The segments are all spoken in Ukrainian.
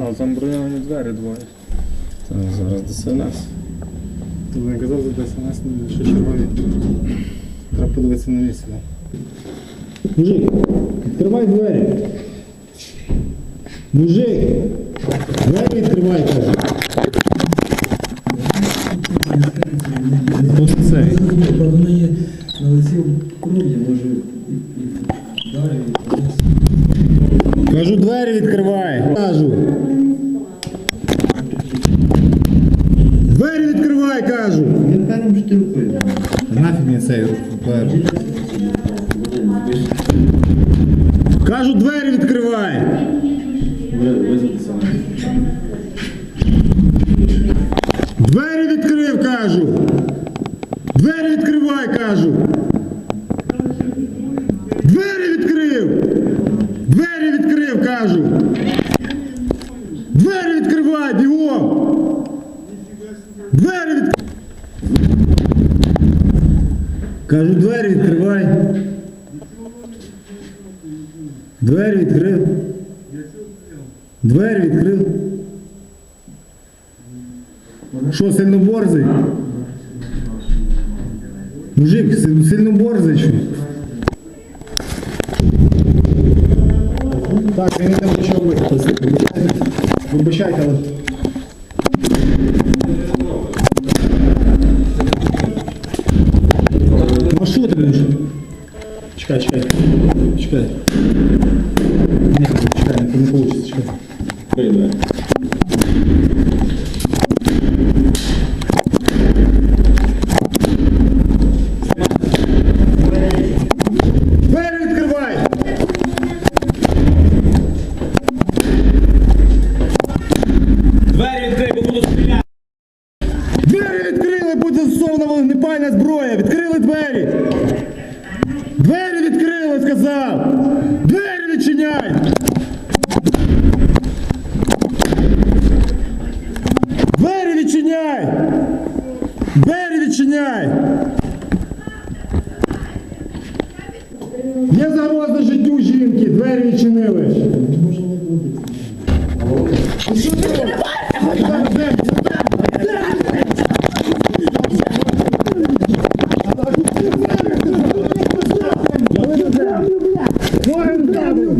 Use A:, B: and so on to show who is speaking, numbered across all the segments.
A: А, там броньовані двері двоє.
B: Так, зараз ДСНС.
A: Ти не казав за ДСНС, що чергові. Треба подивитися на місце. да?
C: Мужик, відкривай двері. Мужик, двері відкривай, каже.
A: Хто це цей?
D: Правда, в неї на лиці кров'я, може, і, і далі.
C: Кажу, двері відкривай. Кажу. Двері відкривай, кажу.
D: Він першим що ти робив.
A: Нафіг мені цей ПР.
C: Кажу, двері відкривай. Двері відкрив, кажу. Двері відкривай, кажу. Двері відкрив. Двері відкрив, кажу. Двері відкривай, бігом. Двері відкривай. Кажу, двері відкривай. Двері відкрив. Двері відкрив. Що, сильно борзий? Мужик, сильно борзий чи?
A: Так, він не почав виходити. Вибачайте, але
C: Ну що ти будеш?
A: чекай, чекай. Чекай. Ні, чекай, не вийде, чекай.
C: Двері відкривай!
B: Двері відкрий, бо буду стріляти.
C: Двері відкрили, буде застосована вогнепальна зброя! Відкрили двері! Двері відкрили, сказав! Двері відчиняй! Двері відчиняй! Двері відчиняй! Є загроза життю жінки, двері відчинили.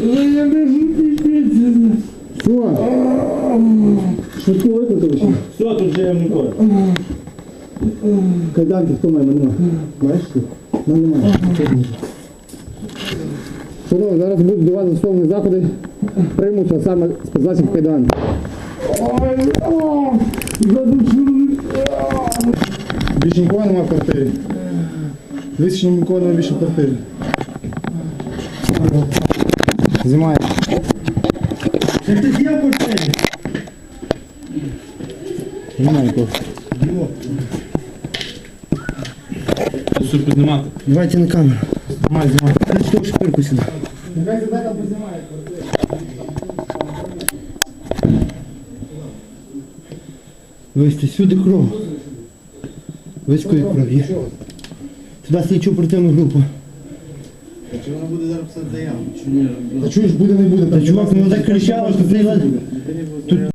C: Двері закрили. Що? Швидко викликали ще?
B: Все, тут же я не кажу.
C: Кайданки хто має? Мене. Маєш ти? Нам немає. Шановні, зараз будуть до вас застосовані заходи. Приймуться саме спецзасіб кайдан.
A: Більше нікого немає в квартирі. Що нікого немає більше в квартирі. Знімає.
D: Це хтось є в квартирі?
A: Немає.
B: Все піднімати.
C: Давайте на камеру.
A: Знімай, знімай.
C: Ти що шпирку сюди?
A: Нехай себе там познімає.
C: Вивести сюди кров. Виської кров є. Туди слідчу оперативну групу.
D: Чи вона буде зараз писати заяву? Чи ні?
A: Та чуєш, буде, не буде.
C: Та чувак, ну так кричало, що ти